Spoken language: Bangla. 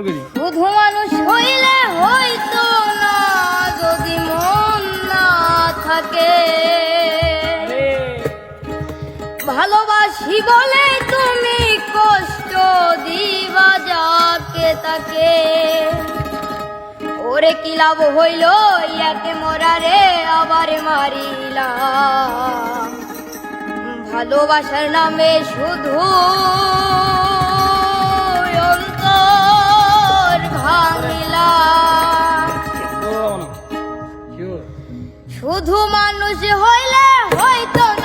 শুধু মানুষ হইলে হইতো না যদি মন না থাকে। ভালোবাসি বলে তুমি কষ্ট দিবা যাকে তাকে। ওরে কি লাভ হইল ইয়াকে মরারে আবার মারিলাম। ভালোবাসার নামে শুধু শুধু মানুষ হইলে হয়তো